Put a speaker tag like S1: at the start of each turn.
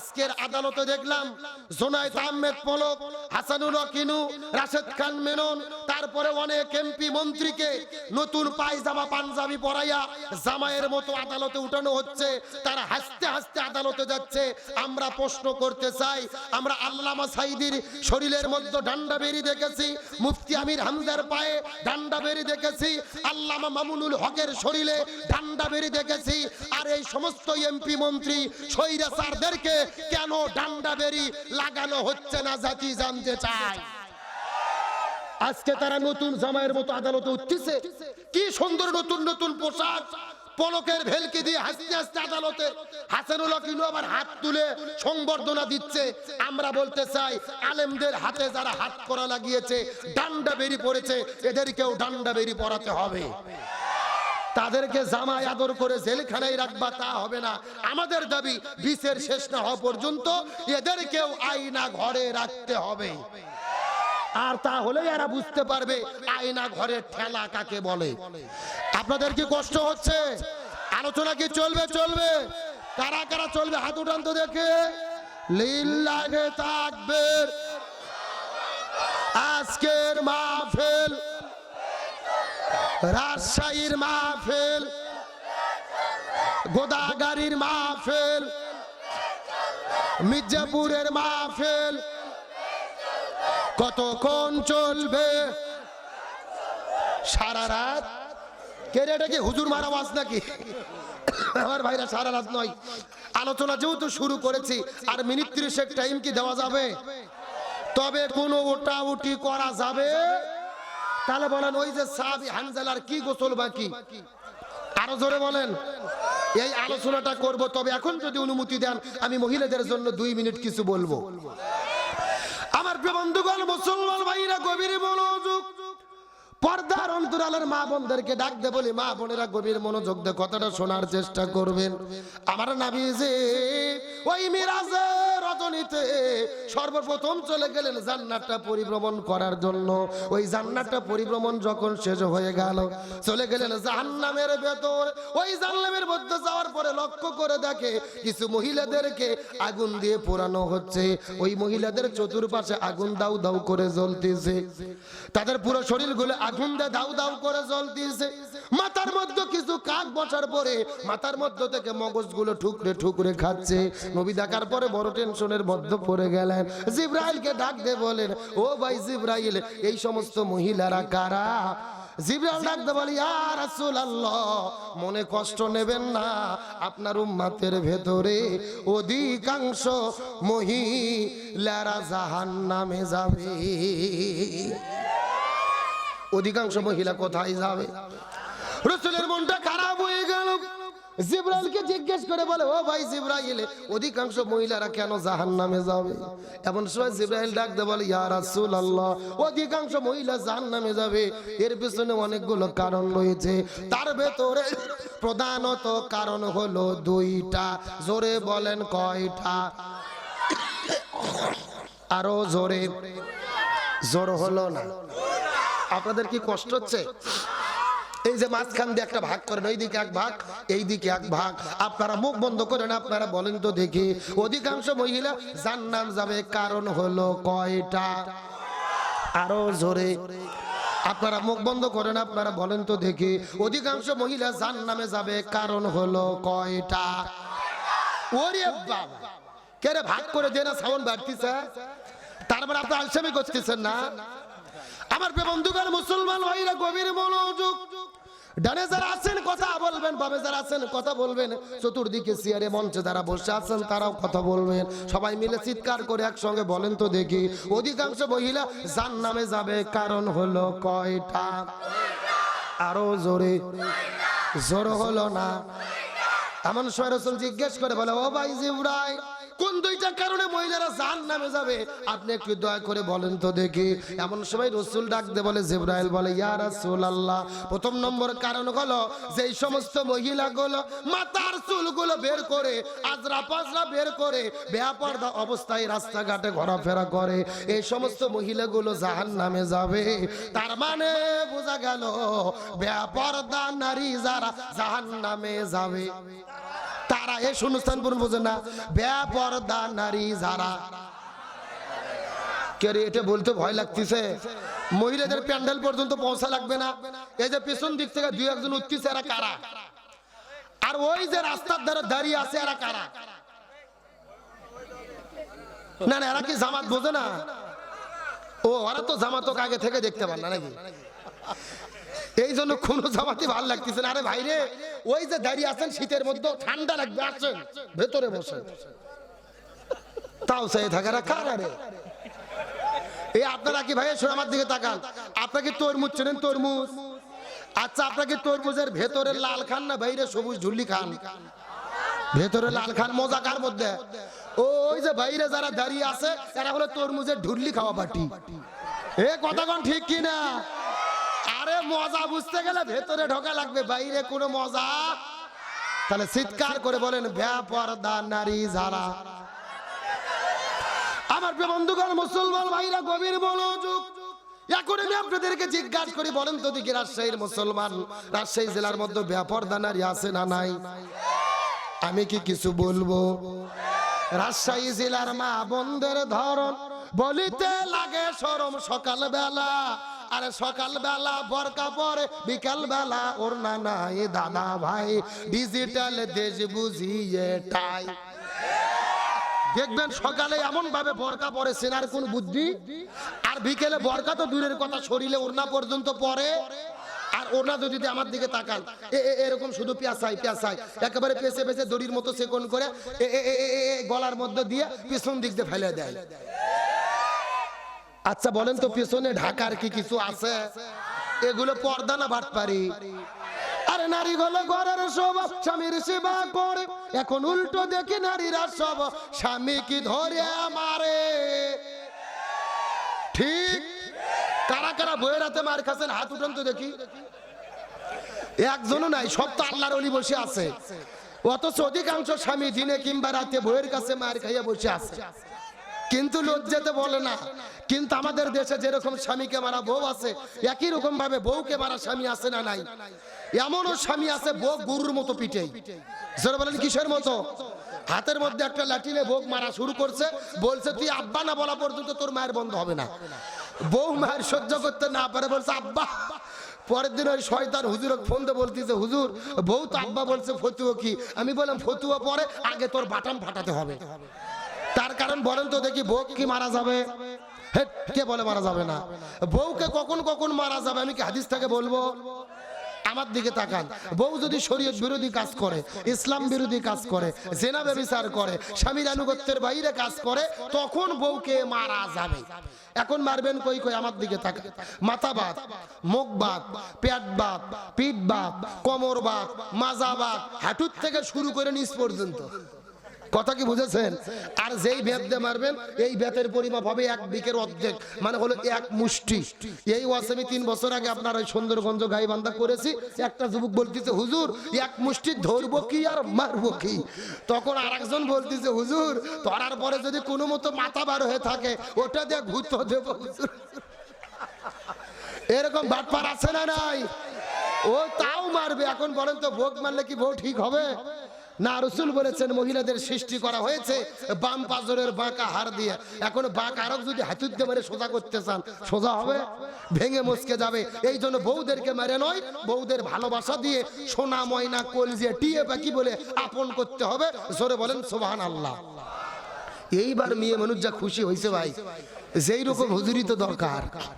S1: আজকের আদালতে দেখলাম জোনায়েদ আহমেদ পলক হাসানুল কিনু রাশেদ খান মেনন, তারপরে অনেক এমপি মন্ত্রীকে নতুন পায়জামা, পাঞ্জাবি পরাইয়া জামাইয়ের মতো আদালতে উঠানো হচ্ছে। তারা হাসতে হাসতে আদালতে যাচ্ছে। আমরা প্রশ্ন করতে চাই, আমরা আল্লামা সাইদির শরীরের মধ্যে ডান্ডা বেরি দেখেছি, মুফতি আমির হামদার পায়ে ডান্ডা বেরি দেখেছি, আল্লামা মামুনুল হকের শরীরে ডান্ডা বেরি দেখেছি, আর এই সমস্ত এমপি মন্ত্রী সৈরা স্যারদেরকে কেন ডান্ডা বেরি লাগানো হচ্ছে না, জাতি জানতে চায়। আজকে তারা নতুন জামাইয়ের মতো আদালতে উঠতেছে। কি সুন্দর নতুন নতুন পোশাক। পলকের ভেলকি দিয়ে হাসতে হাসতে আদালতে হাসানুল কিনু আবার হাত তুলে সংবর্ধনা দিচ্ছে। আমরা বলতে চাই, আলেমদের হাতে যারা হাত করা লাগিয়েছে, ডান্ডা বেরি পড়েছে, এদেরকেও ডান্ডা বেরি পড়াতে হবে। তাদেরকে জামাই আদর করে জেলখানায় রাখবা তা হবে না। আমাদের দাবি বিচের শেষ না হওয়া পর্যন্ত এদেরকেও আইনা ঘরে রাখতে হবে। আর তাহলে এরা বুঝতে পারবে আয়না ঘরের ঠেলা কাকে বলে। আপনাদের কি কষ্ট হচ্ছে? আলোচনা কি চলবে চলবে? কারা কারা চলবে? হাত উঠান তো দেখে। লিল্লাহে তাকবীর। আজকের মাহফিল রাজশাহীর মাহফিল গোদাগাড়ির মাহফিল মির্জাপুরের মাহফিল কতক্ষণ চলবে? সারা রাত? কে রে, এটা কি হুজুর মারা আওয়াজ নাকি? আমার ভাইরা সারা রাত নয়। আলোচনা যেহেতু শুরু করেছি আর মিনিট ত্রিশেক টাইম কি দেওয়া যাবে? তবে কোনো ওটা উটি করা যাবে? তাহলে বলেন, ওই যে সাহাবি হানজালার কি গোসল বাকি? আরও জোরে বলেন। এই আলোচনাটা করব, তবে এখন যদি অনুমতি দেন, আমি মহিলাদের জন্য দুই মিনিট কিছু বলব। আমার প্রিয় বন্ধুগণ, মুসলমান ভাইরা, গভীর মনোযোগ। পর্দার অন্তরালের মা বোনদেরকে ডাক দে বলি, মা বোনেরা গভীর মনোযোগ দিয়ে কথাটা শোনার চেষ্টা করবেন। আমার নাবি যে ওই মিরাজে রজনীতে সর্বপ্রথম চলে গেলেন জান্নাতটা পরিভ্রমণ করার জন্য। ওই জান্নাতটা পরিভ্রমণ যখন শেষ হয়ে গেল, চলে গেলেন জাহান্নামের ভেতর। ওই জাহান্নামের মধ্যে যাওয়ার পরে লক্ষ্য করে দেখে কিছু মহিলাদেরকে আগুন দিয়ে পোড়ানো হচ্ছে। ওই মহিলাদের চতুর্পাশে আগুন দাউ দাউ করে জ্বলতেছে। তাদের পুরো শরীরগুলো আগুন দিয়ে দাউ দাউ করে জ্বলতেছে। মাথার মধ্যে কিছু কাক বসার পরে মাথার মধ্যে থেকে মগজগুলো ঠুকরে ঠুকরে খাচ্ছে। নবী দেখার পরে বড় টেনশনের মধ্যে পড়ে গেলেন। জিব্রাইলকে ডাক দে বলেন, ও ভাই জিব্রাইল, এই সমস্ত মহিলারা কারা? জিব্রাইল ডাকতে বলি আর রাসূলুল্লাহ, মনে কষ্ট নেবেন না, আপনার উম্মাতের ভেতরে অধিকাংশ মহিলারা জাহান্নামে যাবে। অধিকাংশ মহিলা কোথায় যাবে? রসুলের মনটা খারাপ হয়ে জিব্রাইলকে জিজ্ঞেস করে বলে, ও ভাই জিব্রাইল, অধিকাংশ মহিলারা কেন জাহান নামে যাবে? এমন সময় জিব্রাইল ডাকতে বলে, ইয়া রাসূলুল্লাহ, অধিকাংশ মহিলা জাহান নামে যাবে। এর পিছনে অনেকগুলো কারণ রয়েছে। তার ভেতরে প্রধানত কারণ হলো দুইটা। জোরে বলেন কয়টা? আরও জোরে। জোর হলো না। আপনাদের কি কষ্ট হচ্ছে? এই যে মাঝখান দিয়ে একটা ভাগ করেন ওই দিকে এক ভাগ এই দিকে এক ভাগ। আপনারা মুখ বন্ধ করেন, আপনারা বলেন তো দেখি। অধিকাংশ মহিলা জান্নাত যাবে, কারণ হলো কয়টা? আরও জোরে। আপনারা মুখ বন্ধ করেন, আপনারা বলেন তো দেখি। অধিকাংশ মহিলা জান্নামে যাবে, কারণ হলো কয়টা? ওরে বাবা! কে রে ভাগ করে দেনা সাউন্ড বাড়তিছে? তারপর আপনি আলসামি করতেছেন না? আমার বন্ধুগণ, মুসলমান ভাইরা, গভীর মনোযোগ ডানে যারা আছেন, কথা বলবেন, বামে যারা আছেন, কথা বলবেন। চতুর্দিকে মঞ্চে যারা বসে আছেন, তারাও কথা বলবেন। সবাই মিলে চিৎকার করে একসঙ্গে বলেন তো দেখি। অধিকাংশ মহিলা জান নামে যাবে, কারণ হলো কয়টা? আরও জোরে। জোর হলো না। এমন সময় জিজ্ঞেস করে বলে, ও ভাই জিব্রাই কোন দুইটা কারণে মহিলারা জান নামে যাবে? আপনি একটু দয়া করে বলেন তো দেখি। এমন সময় রসুল ডাকতে বলে, জিব্রাইল বলে, ইয়া রাসূল আল্লাহ প্রথম নম্বর কারণ হলো যে সমস্ত মহিলাগুলো মাথার চুলগুলো বের করে, আজরা পাজরা বের করে, বেয়াপর্দা অবস্থায় রাস্তাঘাটে ঘোরাফেরা করে, এই সমস্ত মহিলাগুলো জাহান নামে যাবে। তার মানে বোঝা গেল, বেয়াপর্দা নারী যারা জাহান নামে যাবে। তারা এই শূন্যস্থান পূরণ বোঝে না। ব্যাপরদা নারী যারা। কে এটা বলতে ভয় লাগতেছে। মহিলাদের প্যান্ডেল পর্যন্ত পৌঁছা লাগবে না। এই যে পেছন দিক থেকে দুই একজন উঠতেছে, এরা কারা? আর ওই যে রাস্তার ধারে দাঁড়িয়ে আছে, এরা কারা? না না, এরা কি জামাত বোঝে না? ও, ওরা তো জামাতক আগে থেকে দেখতে পান না নাকি? এই জন্য কোনো জামাতি ভালো লাগতেছে আরে ভাই রে ওই যে দাঁড়িয়ে আছেন, শীতের মধ্যে ঠান্ডা লাগবে, আসেন, ভেতরে বসেন। তাও সেই থাকারা কারা রে এই আপনারা কি ভাই আমার দিকে তাকান? আপনাকে তরমুজ চেনেন, তরমুজ? আচ্ছা আপনাকে তরমুজের ভেতরে লাল খান না বাইরে সবুজ ঝুল্লি খান? ভেতরে লাল খান মজা কার মধ্যে? ওই যে বাইরে যারা দাঁড়িয়ে আছে, এরা হলো তরমুজের ঢুল্লি খাওয়া পাটি এ কথা কোন ঠিক কি না আরে মজা বুঝতে গেলে ভেতরে ঢোকা লাগবে, বাইরে কোনো মজা। তাহলে চিৎকার করে বলেন, ব্যাপারদা নারী যারা। আমার বন্ধুগণ, মুসলমান ভাইরা, গভীর মনোযোগ। আমি আমি কি কিছু বলব? রাজশাহী জেলার মা বন্ধের ধরন, বলিতে লাগে সরম সকাল বেলা আরে সকাল বেলা বরকা পরে বিকাল বেলা ওর না নাই দাদা ভাই। ডিজিটাল দেশ বুঝিয়ে টাই দেখবেন সকালে এমন ভাবে বরকা পরে, সেনার কোন বুদ্ধি? আর বিকেলে বরকা তো দূরের কথা, শরীরে ওড়না পর্যন্ত পরে। আর ওনা যদি আমার দিকে তাকান এরকম শুধু পেঁচাই পেঁচাই একেবারে পেঁচে পেঁচে দড়ির মতো সেকন করে গলার মধ্যে দিয়ে পিছন দিক দিয়ে ফেলে দেয়। আচ্ছা বলেন তো পিছনে ঢাকার কি কিছু আছে? এগুলো পর্দা না বাট পারি আরে, নারী ঘরের সব স্বামীর সেবা করে। এখন উল্টো নারীরা সব, স্বামী কি ধরে মারে ঠিক? কারা কারা বইয়ের হাতে মার খাচ্ছেন? হাত উঠান তো দেখি। একজনও নাই, সব তো আল্লাহর অলি বসে আছে। অথচ অধিকাংশ স্বামী দিনে কিংবা রাতে বইয়ের কাছে মার খাইয়া বসে আছে। কিন্তু লজ্জাতে বলে না। কিন্তু আমাদের দেশে যেরকম স্বামীকে মারা বউ আছে, একই রকম ভাবে বউকে মারা স্বামী আছে না নাই? এমনও স্বামী আছে, বউ গরুর মতো পিঠে। যারা বলেন, কিসের মতো? হাতের মধ্যে একটা লাঠিনে বউ মারা শুরু করছে, বলছে, তুই আব্বা না বলা পর্যন্ত তোর মায়ের বন্ধ হবে না। বউ মায়ের সহ্য করতে না পারে, বলছে, আব্বা। পরের দিন ওই শয়তান হুজুর ফোন দিয়ে বলতেছে, হুজুর, বউ তো আব্বা বলছে, ফতুয়া কি? আমি বললাম, ফতুয়া পরে, আগে তোর বাটাম ফাটাতে হবে। তার কারণ বলেন তো দেখি বউ কি মারা যাবে? কে বলে মারা যাবে না? বউকে কখন কখন মারা যাবে? আমি কি হাদিস থেকে বলব? আমার দিকে তাকান। বউ যদি শরীয়ত বিরোধী কাজ করে, ইসলাম বিরোধী কাজ করে, জেনা ব্যবিচার করে, স্বামীর আনুগত্যের বাইরে কাজ করে, তখন বউকে মারা যাবে। এখন মারবেন কই কই? আমার দিকে তাকান। মাথা বাত মুখ বাত পেট বাত পিঠ বাত কোমর বাত মাজা বাত হাঁটুর থেকে শুরু করে নিচ পর্যন্ত। কথা কি বুঝেছেন? আর যেই ভেদ দিয়ে মারবেন, এই ভেতের পরিমাপ হবে এক দিকের অর্ধেক। মানে হলো এক মুষ্টি। এই ওয়াজ আমি তিন বছর আগে আপনার ওই সুন্দরগঞ্জ গাইবান্ধা করেছি। একটা যুবক বলতেছে, হুজুর, এক মুষ্টি ধরবো কি আর মারবো কি? তখন আর একজন বলতেছে, হুজুর, ধরার পরে যদি কোনো মতো মাথা বার হয়ে থাকে, ওটা দিয়ে ঘুরতে দেবো। হুজুর এরকম বাটপার আছে না নাই? ও তাও মারবে। এখন বলেন তো, ভোগ মারলে কি ভোগ ঠিক হবে? না রসুল বলেছেন, মহিলাদের সৃষ্টি করা হয়েছে বাম পাজরের বাঁকা হার দিয়ে। এখন বাঁক আরব যদি হাতুর দিয়ে মেরে সোজা করতে চান, সোজা হবে? ভেঙে মস্কে যাবে। এই জন্য বউদেরকে মেরে নয়, বউদের ভালোবাসা দিয়ে সোনা, ময়না কলজিয়ে টিয়ে পাখি বলে আপন করতে হবে। জোরে বলেন সোবাহান আল্লাহ এইবার মেয়ে মানুষ যা খুশি হয়েছে ভাই, যেই রকম হুজুরি তো দরকার।